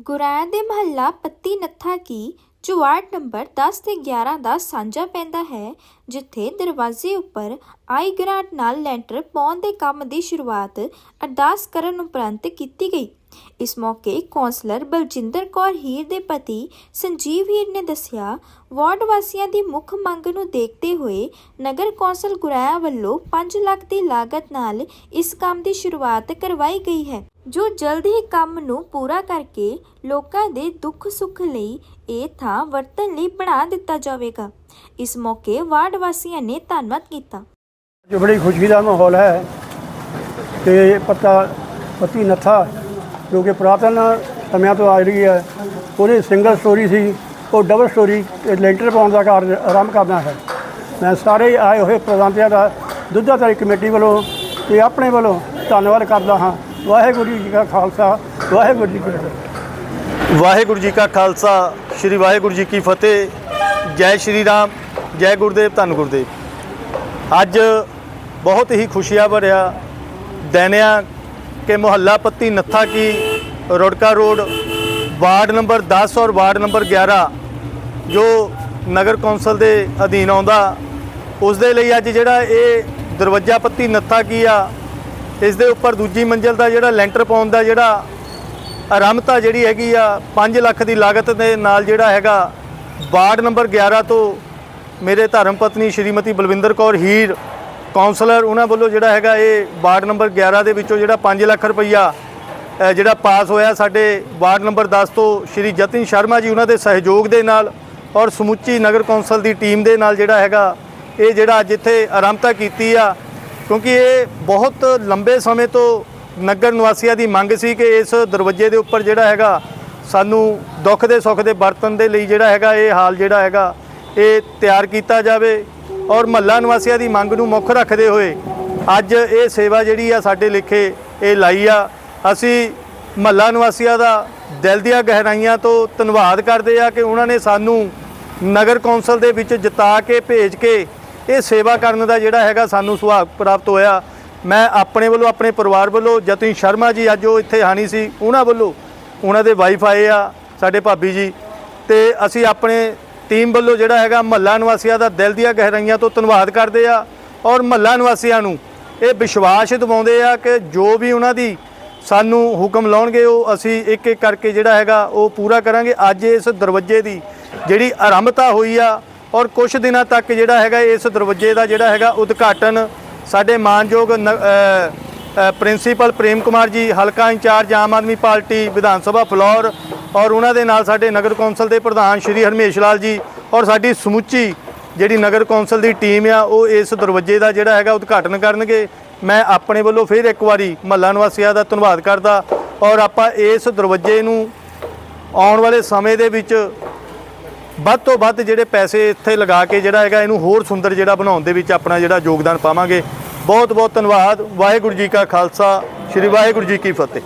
ਗੁਰਾਇਆ ਦੇ ਮਹੱਲਾ ਪੱਤੀ ਨੱਥਾ ਕੀ ਜੋ ਵਾਰਡ ਨੰਬਰ 10 ਤੇ 11 ਦਾ ਸਾਂਝਾ ਪੈਂਦਾ ਹੈ। ਜਿੱਥੇ ਦਰਵਾਜ਼ੇ ਉੱਪਰ ਆਈ ਗ੍ਰਾਂਟ ਨਾਲ ਲੈਂਟਰ ਪਾਉਣ ਦੇ ਕੰਮ ਦੀ ਸ਼ੁਰੂਆਤ ਅਰਦਾਸ ਕਰਨ ਉਪਰੰਤ ਕੀਤੀ ਗਈ। ਇਸ ਮੌਕੇ ਕੌਂਸਲਰ ਬਲਜਿੰਦਰ ਕੌਰ ਹੀਰ ਦੇ ਪਤੀ ਸੰਜੀਵ ਹੀਰ ਨੇ ਦੱਸਿਆ, ਵਾਰਡ ਵਾਸੀਆਂ ਦੀ ਮੁੱਖ ਮੰਗ ਨੂੰ ਦੇਖਦੇ ਹੋਏ ਨਗਰ ਕੌਂਸਲ ਗੁਰਾਇਆ ਵੱਲੋਂ 5 ਲੱਖ ਦੀ ਲਾਗਤ ਨਾਲ ਇਸ ਕੰਮ ਦੀ ਸ਼ੁਰੂਆਤ ਕਰਵਾਈ ਗਈ ਹੈ, ਜੋ ਜਲਦ ਹੀ ਕੰਮ ਨੂੰ ਪੂਰਾ ਕਰਕੇ ਲੋਕਾਂ ਦੇ ਦੁੱਖ ਸੁੱਖ ਲਈ ਇਹ ਥਾਂ ਵਰਤਣ ਲਈ ਬਣਾ ਦਿੱਤਾ ਜਾਵੇਗਾ। ਇਸ ਮੌਕੇ ਵਾਰਡ ਵਾਸੀਆਂ ਨੇ ਧੰਨਵਾਦ ਕੀਤਾ। ਜੋ ਬੜੀ ਖੁਸ਼ੀ ਦਾ ਮਾਹੌਲ ਹੈ ਤੇ ਪੱਤਾ ਪੱਤੀ ਨੱਥਾ ਜੋ ਕਿ ਪੁਰਾਤਨ ਸਮਿਆਂ ਤੋਂ ਆ ਰਹੀ ਹੈ ਉਹਦੀ ਸਿੰਗਲ ਸਟੋਰੀ ਸੀ ਉਹ ਡਬਲ ਸਟੋਰੀ ਲੈਂਟਰ ਪਾਉਣ ਦਾ ਕਾਰਜ ਆਰੰਭ ਕਰਨਾ ਹੈ। ਮੈਂ ਸਾਰੇ ਆਏ ਹੋਏ ਪ੍ਰਬੰਧੀਆਂ ਦਾ ਦੁੱਧਾਧਾਰੀ ਕਮੇਟੀ ਵੱਲੋਂ ਤੇ ਆਪਣੇ ਵੱਲੋਂ ਧੰਨਵਾਦ ਕਰਦਾ ਹਾਂ। ਵਾਹਿਗੁਰੂ ਜੀ ਕਾ ਖਾਲਸਾ ਵਾਹਿਗੁਰੂ ਜੀ ਕੀ ਫਤਿਹ। ਵਾਹਿਗੁਰੂ ਜੀ ਕਾ ਖਾਲਸਾ ਸ੍ਰੀ ਵਾਹਿਗੁਰੂ ਜੀ ਕੀ ਫਤਿਹ। ਜੈ ਸ਼੍ਰੀ ਰਾਮ, ਜੈ ਗੁਰਦੇਵ, ਧੰਨ ਗੁਰਦੇਵ। ਅੱਜ ਬਹੁਤ ਹੀ ਖੁਸ਼ੀਆਂ ਭਰਿਆ ਦੈਨਿਆ ਕਿ ਮੁਹੱਲਾ ਪੱਤੀ ਨੱਥਾ ਕੀ ਰੋੜਕਾ ਰੋਡ, ਵਾਰਡ ਨੰਬਰ 10 ਔਰ ਵਾਰਡ ਨੰਬਰ 11 ਜੋ ਨਗਰ ਕੌਂਸਲ ਦੇ ਅਧੀਨ ਆਉਂਦਾ, ਉਸ ਦੇ ਲਈ ਅੱਜ ਜਿਹੜਾ ਇਹ ਦਰਵਾਜ਼ਾ ਪੱਤੀ ਨੱਥਾ ਕੀ ਆ, ਇਸ ਦੇ ਉੱਪਰ ਦੂਜੀ ਮੰਜ਼ਿਲ ਦਾ ਜਿਹੜਾ ਲੈਂਟਰ ਪਾਉਣ ਦਾ ਜਿਹੜਾ ਆਰੰਭਤਾ ਜਿਹੜੀ ਹੈਗੀ ਆ 5 ਲੱਖ ਦੀ ਲਾਗਤ ਦੇ ਨਾਲ ਜਿਹੜਾ ਹੈਗਾ ਵਾਰਡ ਨੰਬਰ 11 ਤੋਂ ਮੇਰੇ ਧਰਮ ਪਤਨੀ ਸ਼੍ਰੀਮਤੀ ਬਲਵਿੰਦਰ ਕੌਰ ਹੀਰ ਕਾਉਂਸਲਰ ਉਹਨਾਂ ਵੱਲੋਂ ਜਿਹੜਾ ਹੈਗਾ ਇਹ ਵਾਰਡ ਨੰਬਰ 11 ਦੇ ਵਿੱਚੋਂ ਜਿਹੜਾ 5 ਲੱਖ ਰੁਪਈਆ ਜਿਹੜਾ ਪਾਸ ਹੋਇਆ ਸਾਡੇ ਵਾਰਡ ਨੰਬਰ 10 ਤੋਂ ਸ਼੍ਰੀ ਜਤਿਨ ਸ਼ਰਮਾ ਜੀ ਉਹਨਾਂ ਦੇ ਸਹਿਯੋਗ ਦੇ ਨਾਲ ਔਰ ਸਮੁੱਚੀ ਨਗਰ ਕੌਂਸਲ ਦੀ ਟੀਮ ਦੇ ਨਾਲ ਜਿਹੜਾ ਹੈਗਾ ਇਹ ਜਿਹੜਾ ਅੱਜ ਇੱਥੇ ਆਰੰਭਤਾ ਕੀਤੀ ਆ, ਕਿਉਂਕਿ ਇਹ ਬਹੁਤ ਲੰਬੇ ਸਮੇਂ ਤੋਂ ਨਗਰ ਨਿਵਾਸੀਆਂ ਦੀ ਮੰਗ ਸੀ ਕਿ ਇਸ ਦਰਵਾਜ਼ੇ ਦੇ ਉੱਪਰ ਜਿਹੜਾ ਹੈਗਾ ਸਾਨੂੰ ਦੁੱਖ ਦੇ ਸੁੱਖ ਦੇ ਬਰਤਨ ਦੇ ਲਈ ਜਿਹੜਾ ਹੈਗਾ ਇਹ ਹਾਲ ਜਿਹੜਾ ਹੈਗਾ ਇਹ ਤਿਆਰ ਕੀਤਾ ਜਾਵੇ ਔਰ ਮਹੱਲਾ ਨਿਵਾਸੀਆਂ ਦੀ ਮੰਗ ਨੂੰ ਮੁੱਖ ਰੱਖਦੇ ਹੋਏ ਅੱਜ ਇਹ ਸੇਵਾ ਜਿਹੜੀ ਆ ਸਾਡੇ ਲਿਖੇ ਇਹ ਲਾਈ ਆ। ਅਸੀਂ ਮਹੱਲਾ ਨਿਵਾਸੀਆਂ ਦਾ ਦਿਲ ਦੀਆਂ ਗਹਿਰਾਈਆਂ ਤੋਂ ਧੰਨਵਾਦ ਕਰਦੇ ਆ ਕਿ ਉਹਨਾਂ ਨੇ ਸਾਨੂੰ ਨਗਰ ਕੌਂਸਲ ਦੇ ਵਿੱਚ ਜਿਤਾ ਕੇ, ਭੇਜ ਕੇ ਇਹ ਸੇਵਾ ਕਰਨ ਦਾ ਜਿਹੜਾ ਹੈਗਾ ਸਾਨੂੰ ਸੁਭਾਗ ਪ੍ਰਾਪਤ ਹੋਇਆ। ਮੈਂ ਆਪਣੇ ਵੱਲੋਂ, ਆਪਣੇ ਪਰਿਵਾਰ ਵੱਲੋਂ ਜਤਿਨ ਸ਼ਰਮਾ ਜੀ ਅੱਜ ਉਹ ਇੱਥੇ ਹਾਨੀ ਸੀ, ਉਹਨਾਂ ਵੱਲੋਂ ਉਹਨਾਂ ਦੇ ਵਾਈਫ ਆਏ ਆ, ਸਾਡੇ ਭਾਬੀ ਜੀ। ਤੇ ਅਸੀਂ ਆਪਣੇ ਟੀਮ ਵੱਲੋਂ ਜਿਹੜਾ ਹੈਗਾ ਮਹੱਲਾ ਨਿਵਾਸੀਆਂ ਦਾ ਦਿਲ ਦੀਆਂ ਗਹਿਰਾਈਆਂ ਤੋਂ ਧੰਨਵਾਦ ਕਰਦੇ ਆ ਔਰ ਮਹੱਲਾ ਨਿਵਾਸੀਆਂ ਨੂੰ ਇਹ ਵਿਸ਼ਵਾਸ ਦਿਵਾਉਂਦੇ ਆ ਕਿ ਜੋ ਵੀ ਉਹਨਾਂ ਦੀ ਸਾਨੂੰ ਹੁਕਮ ਲਾਉਣਗੇ, ਉਹ ਅਸੀਂ ਇੱਕ ਇੱਕ ਕਰਕੇ ਜਿਹੜਾ ਹੈਗਾ, ਉਹ ਪੂਰਾ ਕਰਾਂਗੇ। ਅੱਜ ਇਸ ਦਰਵਾਜ਼ੇ ਦੀ ਜਿਹੜੀ ਆਰੰਭਤਾ ਹੋਈ ਆ ਔਰ ਕੁਝ ਦਿਨਾਂ ਤੱਕ ਜਿਹੜਾ ਹੈਗਾ ਇਸ ਦਰਵਾਜ਼ੇ ਦਾ ਜਿਹੜਾ ਹੈਗਾ ਉਦਘਾਟਨ ਸਾਡੇ ਮਾਨਯੋਗ ਨ- ਪ੍ਰਿੰਸੀਪਲ ਪ੍ਰੇਮ ਕੁਮਾਰ ਜੀ, ਹਲਕਾ incharge Aam Aadmi party, Vidhan Sabha floor ਔਰ ਉਹਨਾਂ ਦੇ ਨਾਲ ਸਾਡੇ ਨਗਰ ਕੌਂਸਲ ਦੇ ਪ੍ਰਧਾਨ ਸ਼੍ਰੀ ਹਰਮੇਸ਼ ਲਾਲ ਜੀ ਔਰ ਸਾਡੀ ਸਮੁੱਚੀ ਜਿਹੜੀ ਨਗਰ ਕੌਂਸਲ ਦੀ ਟੀਮ ਆ, ਉਹ ਇਸ ਦਰਵਾਜ਼ੇ ਦਾ ਜਿਹੜਾ ਹੈਗਾ ਉਦਘਾਟਨ ਕਰਨਗੇ। ਮੈਂ ਆਪਣੇ ਵੱਲੋਂ ਫਿਰ ਇੱਕ ਵਾਰੀ ਮਹੱਲਾ ਨਿਵਾਸੀਆਂ ਦਾ ਧੰਨਵਾਦ ਕਰਦਾ ਔਰ ਆਪਾਂ ਇਸ ਦਰਵਾਜ਼ੇ ਨੂੰ ਆਉਣ ਵਾਲੇ ਸਮੇਂ ਦੇ ਵਿੱਚ ਵੱਧ ਤੋਂ ਵੱਧ ਜਿਹੜੇ ਪੈਸੇ ਇੱਥੇ ਲਗਾ ਕੇ ਜਿਹੜਾ ਹੈਗਾ, ਇਹਨੂੰ ਹੋਰ ਸੁੰਦਰ ਜਿਹੜਾ ਬਣਾਉਣ ਦੇ ਵਿੱਚ ਆਪਣਾ ਜਿਹੜਾ ਯੋਗਦਾਨ ਪਾਵਾਂਗੇ। ਬਹੁਤ ਬਹੁਤ ਧੰਨਵਾਦ। ਵਾਹਿਗੁਰੂ ਜੀ ਕਾ ਖਾਲਸਾ ਸ੍ਰੀ ਵਾਹਿਗੁਰੂ ਜੀ ਕੀ ਫਤਿਹ।